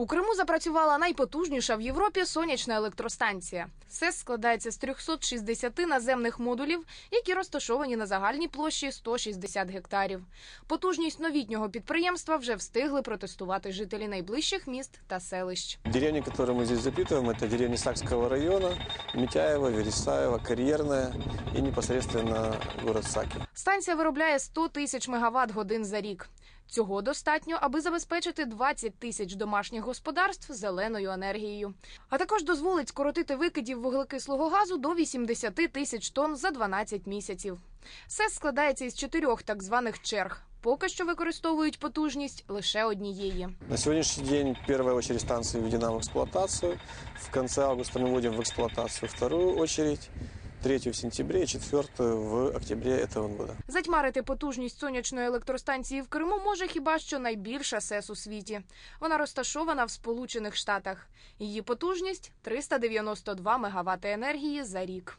У Криму запрацювала найпотужніша в Європі сонячна електростанція. СЕС складається з 360 наземних модулів, які розташовані на загальній площі 160 гектарів. Потужність новітнього підприємства вже встигли протестувати жителі найближчих міст та селищ. Деревни, которые мы здесь запитываем, это деревни Сакского района, Митяева, Вересаева, Карьерная и непосредственно город Саки. Станція виробляє 100 тисяч мегаватт годин за рік. Цього достатньо, аби забезпечити 20 тисяч домашніх господарств зеленою енергією. А також дозволить скоротити викидів вуглекислого газу до 80 тисяч тонн за 12 місяців. СЕС складається із чотирьох так званих черг. Поки що використовують потужність лише однієї. На сегодняшний день первая очередь станции введена в эксплуатацию. В конце августа мы вводим в эксплуатацию вторую очередь, третью в сентябре четвертую в октябре цього року. Затьмарити потужність сонячної електростанції в Криму може хіба що найбільша СЕС у світі. Вона розташована в Сполучених Штатах. Її потужність 392 мегаватти енергії за рік.